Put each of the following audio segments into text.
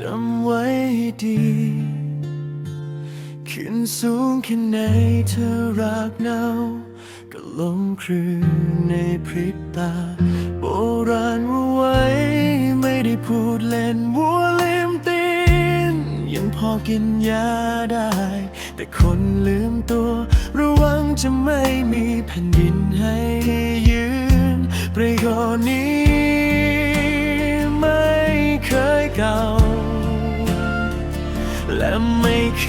จำไว้ให้ดีขึ้นสูงแค่ไหนเธอรักเนาก็ลงคลืนในพริบตา โบราณว่าไว้ ไม่ได้พูดเล่นวัวลืมตีน ยังพอกินยาได้ แต่คนลืมตัว ระวังจะไม่มีแผ่นดิน และไม่เค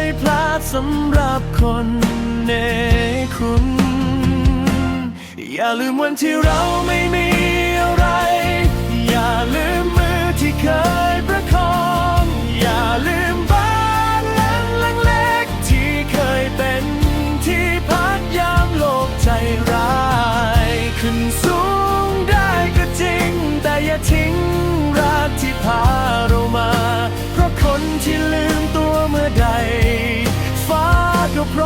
ยพลาดสำหรับคนในคุณ อย่าลืมวันที่เราไม่มีอะไร อย่าลืมมือที่เคยประคอง อย่าลืมบ้านหลังเล็กๆที่เคยเป็นที่พักยามโลกใจร้ายขึ้นสู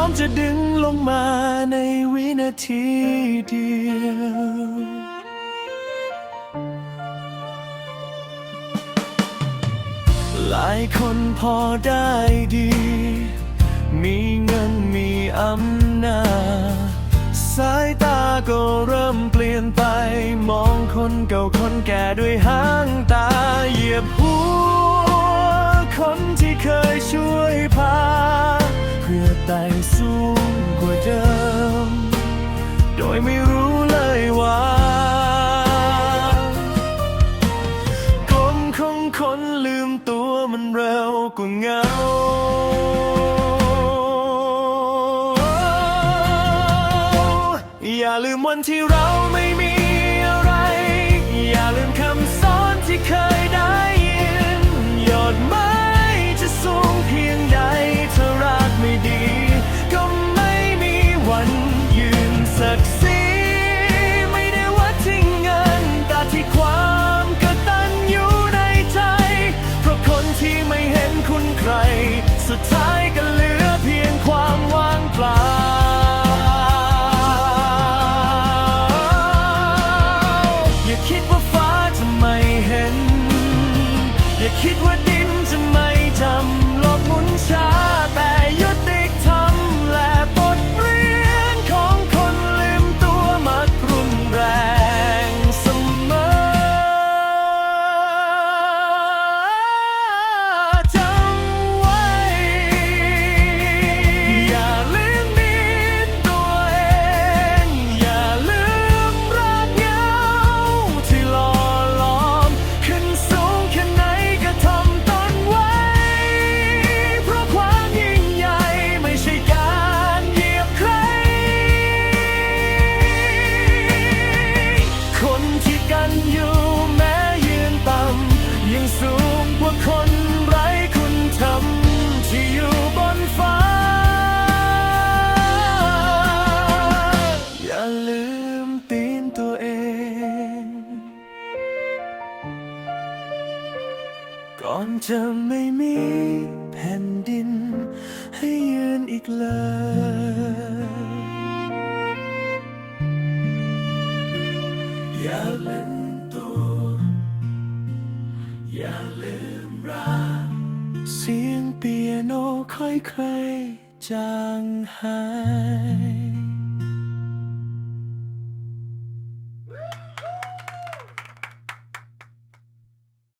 มจะดึงลงมาในวินาทีเดียวหลายคนพอได้ดี มีเงินมีอำนาจสายตาก็เริ่มเปลี่ยนไป มองคนเก่าคนแก่ด้วยหางตาเหยียบหัว คนที่เคยช่วยพา เพื่อไต่สูงกว่าเดิม โดยไม่รู้เลยว่ากลมของคนลืมตัวมันเร็วกว่าเงาอย่าลืมวันที่เราไม่มีอะไร อย่าลืมคำสอนที่เคย ศักดิ์ศรีไม่ได้วัดที่เงิน แต่ที่ความกตัญญูในใจ เพราะคนที่ไม่เห็นคุณใคร สุดท้ายก็ กันอยู่แม้ยืนต่ำยังสูงกว่าคนไร้คุณธรรมที่อยู่บนฟ้า อย่าลืมตีนตัวเอง ก่อนจะไม่มีแผ่นดิน ให้ยืนอีกเลย อย่าลืมตัว อย่าลืมรักเสียงเปียโนค่อยๆจางหาย